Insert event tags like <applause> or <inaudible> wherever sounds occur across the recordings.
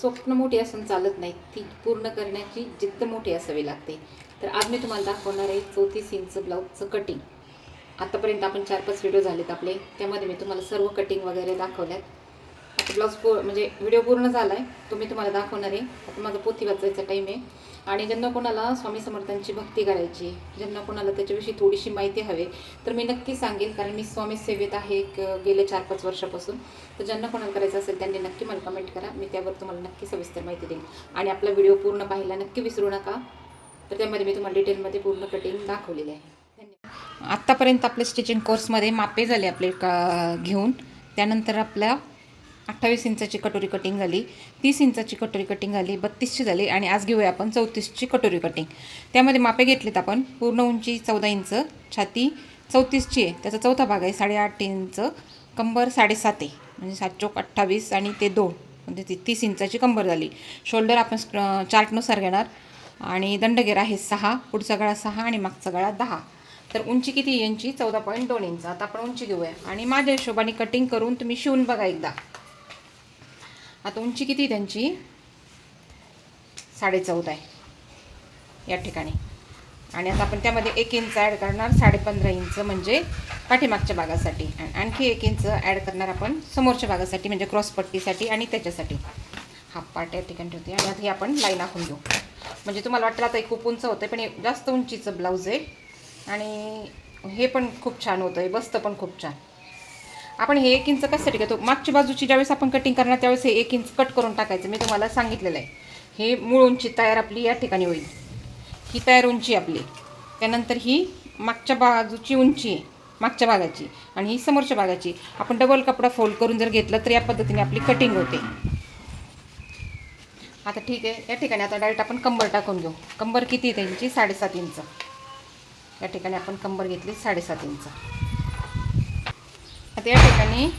स्वप्न मोठी असून चालत नाही ती पूर्ण करण्याची जिद्द मोठी असावी लागते. तर आज मी तुम्हाला दाखवणार आहे चौतीस इंच ब्लाऊजचं कटिंग आत्तापर्यंत आपण चार पाच व्हिडिओ झालेत आपले. त्यामध्ये मी तुम्हाला सर्व कटिंग वगैरे दाखवल्यात. ब्लाऊज पू म्हणजे व्हिडिओ पूर्ण झाला आहे तो मी तुम्हाला दाखवणार आहे. आता माझा पोथी वाचायचा टाईम आहे. आणि ज्यांना कोणाला स्वामी समर्थांची भक्ती करायची ज्यांना कोणाला त्याच्याविषयी थोडीशी माहिती हवी तर मी नक्की सांगेन कारण मी स्वामी सेवेत आहे गेल्या गेले चार पाच वर्षापासून. तर ज्यांना कोणाला करायचं असेल त्यांनी नक्की मला कमेंट करा. मी त्यावर तुम्हाला नक्की सविस्तर माहिती देईन. आणि आपला व्हिडिओ पूर्ण पाहायला नक्की विसरू नका. तर त्यामध्ये मी तुम्हाला डिटेलमध्ये पूर्ण कटिंग दाखवलेली आहे. आत्तापर्यंत आपले स्टिचिंग कोर्समध्ये मापे झाले आपले का घेऊन. त्यानंतर आपल्या अठ्ठावीस इंचाची कटोरी कटिंग झाली तीस इंचाची कटोरी कटिंग झाली बत्तीसची झाली आणि आज घेऊया आपण चौतीसची कटोरी कटिंग त्यामध्ये मापे घेतलेत आपण पूर्ण उंची चौदा इंच छाती चौतीसची आहे. त्याचा चौथा भाग आहे साडेआठ इंच कंबर साडेसात आहे. म्हणजे सात चौक अठ्ठावीस आणि ते दोन. म्हणजे ती तीस इंचाची कंबर झाली. शोल्डर आपण चार्टनुसार घेणार. आणि दंडगेर आहे सहा पुढचा गळा सहा आणि मागचा गळा दहा. तर उंची किती यांची? चौदा पॉईंट दोन इंच. आता आपण उंची घेऊया. आणि माझ्या हिशोबाने कटिंग करून तुम्ही शिवून बघा एकदा. आता उंची किती आहे त्यांची? साडेचौदा आहे. या ठिकाणी. आणि आता आपण त्यामध्ये एक इंच ॲड करणार साडेपंधरा इंच म्हणजे पाठीमागच्या भागासाठी. आणि आणखी एक इंच ॲड करणार आपण समोरच्या भागासाठी म्हणजे क्रॉसपट्टीसाठी आणि त्याच्यासाठी. हा पार्ट या ठिकाणी ठेवते. आणि आता आपण लाईन आखून घेऊ. म्हणजे तुम्हाला वाटलं आता हे खूप उंच होतं पण हे जास्त उंचीचं ब्लाऊज आहे. आणि हे पण खूप छान होतं आहे बसतं पण खूप छान. आपण हे एक इंच कशासाठी घेतो. मागच्या बाजूची ज्यावेळेस आपण कटिंग करणार त्यावेळेस हे एक इंच कट करून टाकायचं. मी तुम्हाला सांगितलेलं आहे. हे मूळ उंची तयार आपली या ठिकाणी होईल. ही तयार उंची आपली. त्यानंतर ही मागच्या बाजूची उंची आहे. मागच्या भागाची आणि ही समोरच्या भागाची. आपण डबल कपडा फोल्ड करून जर घेतलं तर या पद्धतीने आपली कटिंग होते. आता ठीक आहे. या ठिकाणी आता डायरेक्ट आपण कंबर टाकून घेऊ. कंबर किती त्यांची? साडेसात इंच या ठिकाणी आपण कंबर घेतली साडेसात इंच आता या ठिकाणी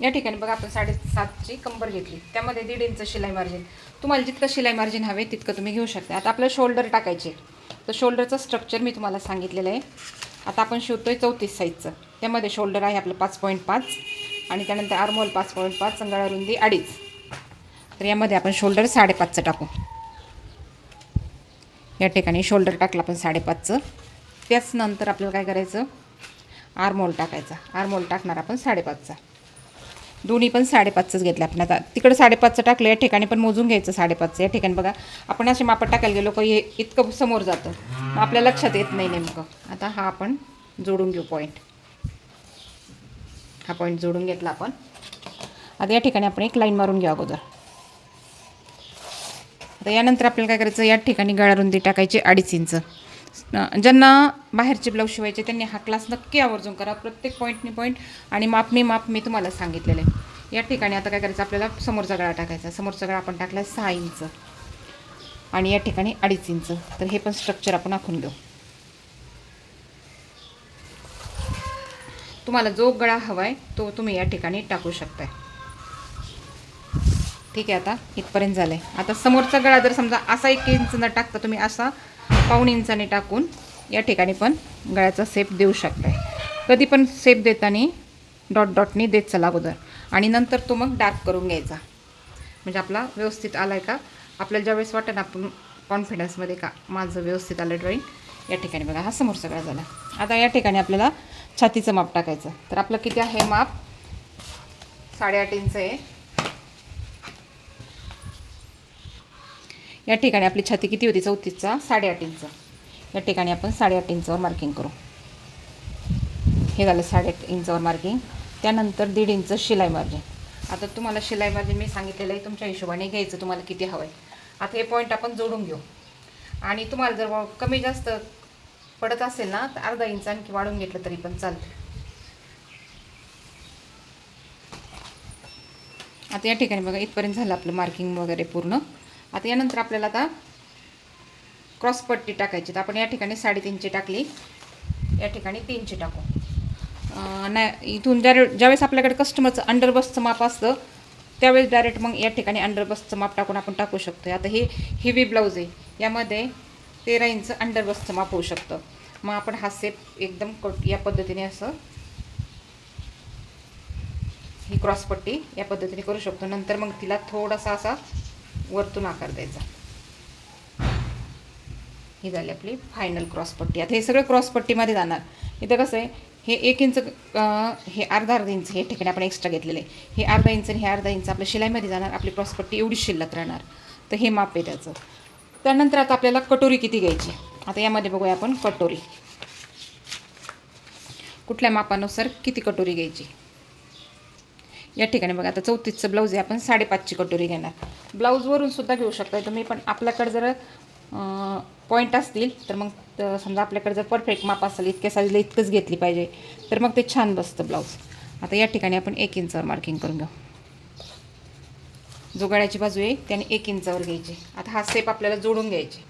या ठिकाणी बघा आपण साडेसातची कंबर घेतली. त्यामध्ये दीड इंच शिलाई मार्जिन तुम्हाला जितकं शिलाई मार्जिन हवे तितकं तुम्ही घेऊ शकता. आता आपलं शोल्डर टाकायचे तर शोल्डरचं स्ट्रक्चर मी तुम्हाला सांगितलेलं आहे. आता आपण शिवतोय चौतीस साईजचं त्यामध्ये शोल्डर आहे आपलं पाच पॉईंट पाच आणि त्यानंतर आर्मोल पाच पॉईंट पाच गळा रुंदी अडीच. तर यामध्ये आपण शोल्डर साडेपाचचं टाकू. या ठिकाणी शोल्डर टाकलं आपण साडेपाचचं त्याच नंतर आपल्याला काय करायचं? आरमोल टाकायचा. आरमोल टाकणार आपण साडेपाचचा. दोन्ही पण साडेपाचचंच घेतलं आपण. आता तिकडं साडेपाचचं टाकलं या ठिकाणी पण मोजून घ्यायचं साडेपाचचं. या ठिकाणी बघा आपण असे मापट टाकायला गेलो का हे इतकं समोर जातं. मग आपल्या लक्षात येत नाही नेमकं. आता हा आपण जोडून घेऊ पॉईंट हा पॉईंट जोडून घेतला आपण. आता या ठिकाणी आपण एक लाईन मारून घेऊ अगोदर. आता यानंतर आपल्याला काय करायचं? या ठिकाणी गळा रुंदी टाकायची अडीच इंच. ज्यांना बाहेरचे ब्लाऊज शिवायचे त्यांनी हा क्लास नक्की आवर्जून करा. प्रत्येक पॉईंटनी पॉईंट आणि मापनी माप मी तुम्हाला सांगितलेलं आहे. या ठिकाणी आता काय करायचं आपल्याला समोरचा गळा टाकायचा. समोरचा गळा आपण टाकला आहे सहा इंच. आणि या ठिकाणी अडीच इंच. तर हे पण स्ट्रक्चर आपण आखून घेऊ. तुम्हाला जो गळा हवा आहे तो तुम्ही या ठिकाणी टाकू शकताय. ठीक आहे आता इथपर्यंत झालं आहे आता समोरचा गळा जर समजा असा एक इंच न टाकता तुम्ही असा पाऊण इंचाने टाकून या ठिकाणी पण गळ्याचा सेप देऊ शकताय. कधी पण सेप देताना डॉट डॉटनी देत चला अगोदर. आणि नंतर तो मग डार्क करून घ्यायचा. म्हणजे आपला व्यवस्थित आला आहे का? आपल्याला ज्यावेळेस वाटेल ना आपण कॉन्फिडन्समध्ये का माझं व्यवस्थित आलं ड्रॉईंग या ठिकाणी बघा हा समोर सगळा झाला. आता या ठिकाणी आपल्याला छातीचं माप टाकायचं. तर आपलं किती आहे माप? साडेआठ इंच आहे. या ठिकाणी आपली छाती किती होती? चौतीसचा. साडेआठ इंच या ठिकाणी आपण साडेआठ इंचावर मार्किंग करू. हे झालं साडेआठ इंचावर मार्किंग त्यानंतर दीड इंच शिलाई मार्जिन आता तुम्हाला शिलाई मार्जिन मी सांगितलेलं आहे. तुमच्या हिशोबाने घ्यायचं. तुम्हाला किती हवं आहे आता हे पॉईंट आपण जोडून घेऊ. आणि तुम्हाला जर कमी जास्त पडत असेल ना तर अर्धा इंच आणखी वाढून घेतलं तरी पण चालतं. आता या ठिकाणी बघा इथपर्यंत झालं आपलं मार्किंग वगैरे पूर्ण. आता यानंतर आपल्याला आता क्रॉसपट्टी टाकायची. तर आपण या ठिकाणी साडेतीनची टाकली. या ठिकाणी तीनची टाकू. नाही इथून ज्या ज्यावेळेस आपल्याकडे कस्टमरचं अंडरबसचं माप असतं त्यावेळेस डायरेक्ट मग या ठिकाणी अंडरबसचं माप टाकून आपण टाकू शकतो आता हे हेवी ब्लाऊज आहे. यामध्ये तेरा इंच अंडरबसचं माप होऊ शकतं. मग आपण हा सेप एकदम कट या पद्धतीने असं ही क्रॉसपट्टी या पद्धतीने करू शकतो. नंतर मग तिला थोडासा असा वरतून आकार द्यायचा. ही झाली आपली फायनल क्रॉसपट्टी आता हे सगळं क्रॉसपट्टीमध्ये जाणार. इथं कसं आहे हे एक इंच हे अर्धा अर्धा इंच हे ठिकाणी आपण एक्स्ट्रा घेतलेले आहे. हे अर्धा इंच आणि हे अर्धा इंच आपल्या शिलाईमध्ये जाणार. आपली क्रॉसपट्टी एवढी शिल्लक राहणार. तर हे माप आहे त्याचं. त्यानंतर आता आपल्याला कटोरी किती घ्यायची? आता यामध्ये बघूया आपण कटोरी. कुठल्या मापानुसार किती कटोरी घ्यायची? या ठिकाणी बघा आता चौतीसचं ब्लाऊज आहे आपण साडेपाचची कटोरी घेणार. ब्लाऊजवरून सुद्धा घेऊ शकता तुम्ही पण आपल्याकडे जर पॉईंट असतील तर मग समजा आपल्याकडे जर परफेक्ट माप असेल इतक्या साईजला इतकंच घेतली पाहिजे तर मग ते छान बसतं ब्लाऊज आता या ठिकाणी आपण एक इंचावर मार्किंग करून घेऊ. जो गळ्याची बाजू आहे त्याने एक इंचावर घ्यायची. आता हा सेप आपल्याला जोडून घ्यायची.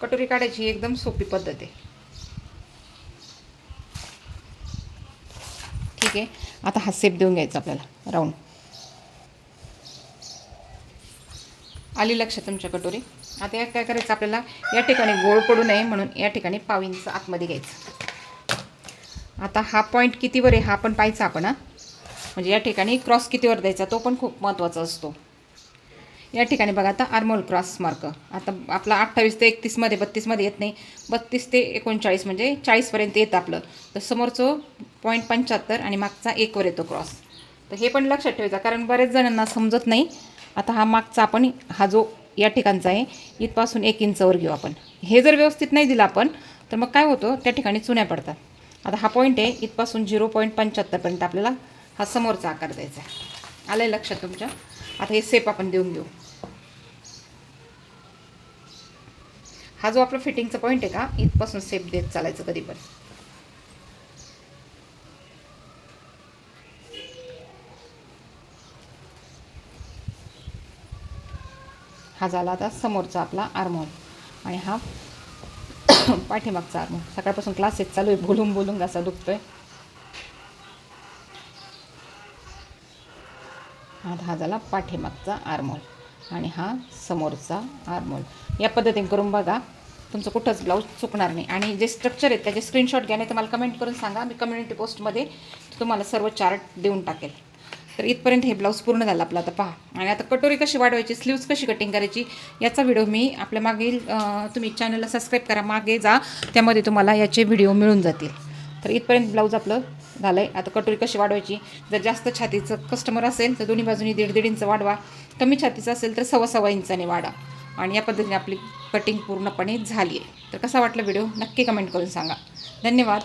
कटोरी काढायची एकदम सोपी पद्धत आहे. ठीक आहे. आता हा सेप देऊन घ्यायचा आपल्याला. राऊंड आली लक्षात तुमच्या कटोरी. आता या काय करायचं आपल्याला? या ठिकाणी गोळ पडू नये म्हणून या ठिकाणी पाव इंच आतमध्ये घ्यायचं. आता हा पॉईंट कितीवर आहे हा पण पाहायचा आपण म्हणजे या ठिकाणी क्रॉस कितीवर द्यायचा तो पण खूप महत्त्वाचा असतो. या ठिकाणी बघा आता आर्मोल क्रॉस मार्क आता आपला अठ्ठावीस ते एकतीसमध्ये बत्तीसमध्ये येत नाही. बत्तीस ते एकोणचाळीस म्हणजे चाळीसपर्यंत येतं आपलं. तर समोरचं पॉईंट पंच्याहत्तर आणि मागचा एकवर येतो क्रॉस तर हे पण लक्षात ठेवायचं कारण बरेच जणांना समजत नाही. आता हा मागचा आपण हा जो या ठिकाणचा आहे इथपासून एक इंचवर घेऊ आपण. हे जर व्यवस्थित नाही दिलं आपण तर मग काय होतं त्या ठिकाणी चुन्या पडतात. आता हा पॉईंट आहे इथपासून झिरो पॉईंट पंच्याहत्तरपर्यंत आपल्याला हा समोरचा आकार द्यायचा आहे. आलं आहे लक्षात तुमच्या? आता हे सेप आपण देऊन घेऊ. हा जो आपला फिटिंगचा पॉईंट आहे का इथपासून सेप देत चालायचं कधी पण हा झाला आता समोरचा आपला आर्मोल आणि हा <coughs> पाठीमागचा आर्मोल सकाळपासून क्लासेस चालू आहे बोलून बोलून दुखतो आहे हा हा झाला पाठीमागचा आर्मोल आणि हा समोरचा आर्मोल या पद्धतीने करून बघा. तुमचं कुठंच ब्लाऊज चुकणार नाही. आणि जे स्ट्रक्चर आहेत त्याचे स्क्रीनशॉट घ्या नाही तर मला कमेंट करून सांगा. मी कम्युनिटी पोस्टमध्ये तुम्हाला सर्व चार्ट देऊन टाकेल. तर इथपर्यंत हे ब्लाऊज पूर्ण झाला आपला. आता पहा. आणि आता कटोरी कशी वाढवायची स्लीव्स कशी कटिंग करायची याचा व्हिडिओ मी आपल्या मागील तुम्ही चॅनलला सबस्क्राईब करा. मागे जा. त्यामध्ये तुम्हाला याचे व्हिडिओ मिळून जातील. तर इथपर्यंत ब्लाऊज आपलं झालं आहे आता कटोरी कशी वाढवायची जर जास्त छातीचं कस्टमर असेल तर दोन्ही बाजूनी दीड दीड इंच वाढवा. कमी छातीचं असेल तर सव्वा सव्वा इंचाने वाढा. आणि या पद्धतीने आपली कटिंग पूर्णपणे झाली आहे तर कसा वाटला व्हिडिओ नक्की कमेंट करून सांगा. धन्यवाद.